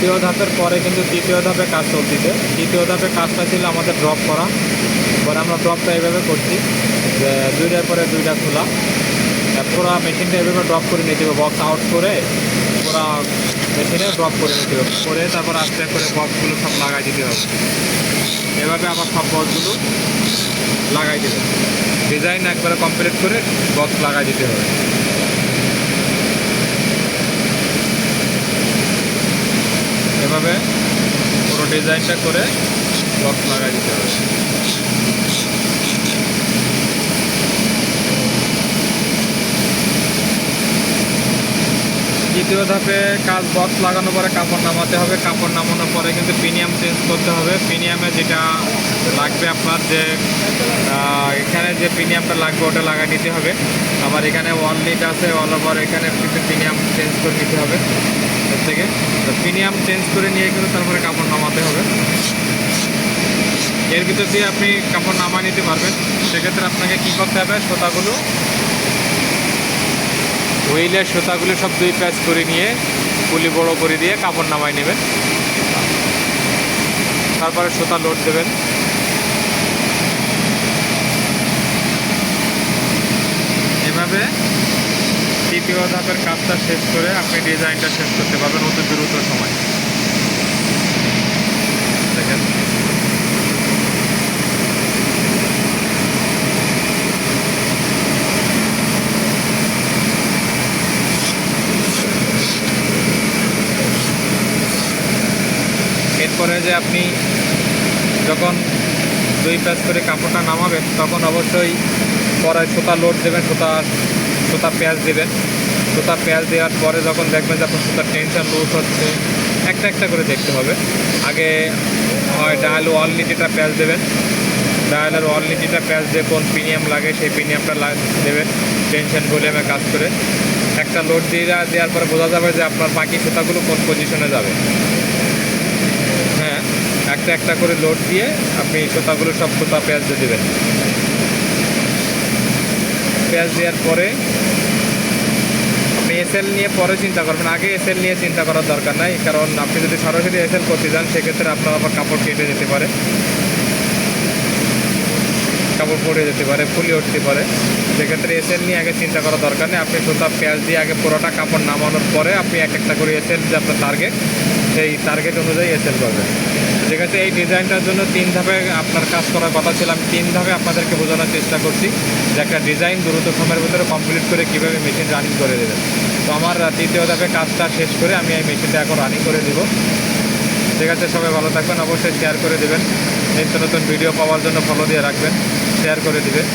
দ্বিতীয় ধাপের পরে কিন্তু তৃতীয় ধাপে কাজ চলতিছে। তৃতীয় ধাপে কাজটা ছিল আমাদের ড্রপ করা। পরে আমরা ড্রপটা এইভাবে করছি যে দুইটার পরে দুইটা খোলা। পুরো মেশিনটা এভাবে ড্রপ করে নিতে হবে। বক্স আউট করে পুরো মেশিনে ড্রপ করে নিতে হবে। করে তারপর আস্তে করে বক্সগুলো সব লাগাই দিতে হবে। এভাবে আবার সব বক্সগুলো লাগাই দেবে ডিজাইন একবারে কমপ্লিট করে বক্স লাগাই দিতে হবে। এভাবে পুরো ডিজাইনটা করে বক্স লাগাই দিতে হবে। দ্বিতীয় ধাপে কাজ বক্স লাগানোর পরে কাপড় নামাতে হবে। কাপড় নামানোর পরে কিন্তু প্রিমিয়াম চেঞ্জ করতে হবে। প্রিমিয়ামে যেটা লাগবে আপনার যে এখানে যে প্রিমিয়ামটা লাগবে ওটা লাগাই নিতে হবে। আবার এখানে ওয়াল লিট আছে অল ওভার এখানে প্রিমিয়াম চেঞ্জ করে নিতে হবে। এর থেকে। তো প্রিমিয়াম চেঞ্জ করে নিয়ে কিন্তু তারপরে কাপড় নামাতে হবে। এর ভিতর দিয়ে আপনি কাপড় নামায় নিতে পারবেন। সেক্ষেত্রে আপনাকে কী করতে হবে? সোতাগুলো হুইলের সোতাগুলো সব দুই প্যাচ করে নিয়ে গুলি বড় করে দিয়ে কাপড় নামাই নেবেন। তারপরে সোতা লোড দেবেন এভাবে তৃতীয় ধাপের কাজটা শেষ করে আপনি ডিজাইনটা শেষ করতে পারবেন অতি দ্রুত সময়। দেখেন। এরপরে যে আপনি যখন দুই প্যাচ করে কাপড়টা নামাবেন, তখন অবশ্যই পরে সুতা লোড দেবেন, সুতা সুতা পেঁয়াজ দেবেন। সুতা পেঁয়াজ দেওয়ার পরে যখন দেখবেন যে আপনার সুতার টেনশন লুজ হচ্ছে, একটা একটা করে দেখতে হবে। আগে হয় ডায়াল ওয়াল নিটিটা পেঁয়াজ দেবেন ডায়ালের ওয়াল নিটিটা পেঁয়াজ দিয়ে কোন প্রিমিয়াম লাগে সেই প্রিমিয়ামটা দেবেন টেনশন ভলিউমে কাজ করে। একটা লোড দিয়ে দেওয়ার পরে বোঝা যাবে যে আপনার বাকি সুতাগুলো কোন পজিশনে যাবে। হ্যাঁ একটা একটা করে লোড দিয়ে আপনি সুতাগুলো সব সুতা পেঁয়াজ দিয়ে দেবেন। পেঁয়াজ দেওয়ার পরে এসএল নিয়ে পরে চিন্তা করবেন। আগে এসএল নিয়ে চিন্তা করার দরকার নাই, কারণ আপনি যদি সরাসরি এসএল করতে যান, সেক্ষেত্রে আপনার আবার কাপড় কেটে যেতে পারে। কাপড় পড়ে যেতে পারে, ফুলে উঠতে পারে। সেক্ষেত্রে এসএল নিয়ে আগে চিন্তা করার দরকার নেই। আপনি সুতা পেঁয়াজ দিয়ে আগে পুরোটা কাপড় নামানোর পরে আপনি এক একটা করে এসএল যে আপনার টার্গেট সেই টার্গেট অনুযায়ী এসএল করবেন। আছে এই ডিজাইনটার জন্য তিন ধাপে আপনার কাজ করার কথা ছিল। আমি তিন ধাপে আপনাদেরকে বোঝানোর চেষ্টা করছি যে একটা ডিজাইন দ্রুত সময়ের ভিতরে কমপ্লিট করে কীভাবে মেশিন রানিং করে দেবেন। তো আমার তৃতীয় ধাপে কাজটা শেষ করে আমি এই মেশিনটা এখন রানিং করে দেবো। ঠিক আছে, সবাই ভালো থাকবেন, অবশ্যই শেয়ার করে দেবেন। নিত্য নতুন ভিডিও পাওয়ার জন্য ফলো দিয়ে রাখবেন শেয়ার করে দিবেন।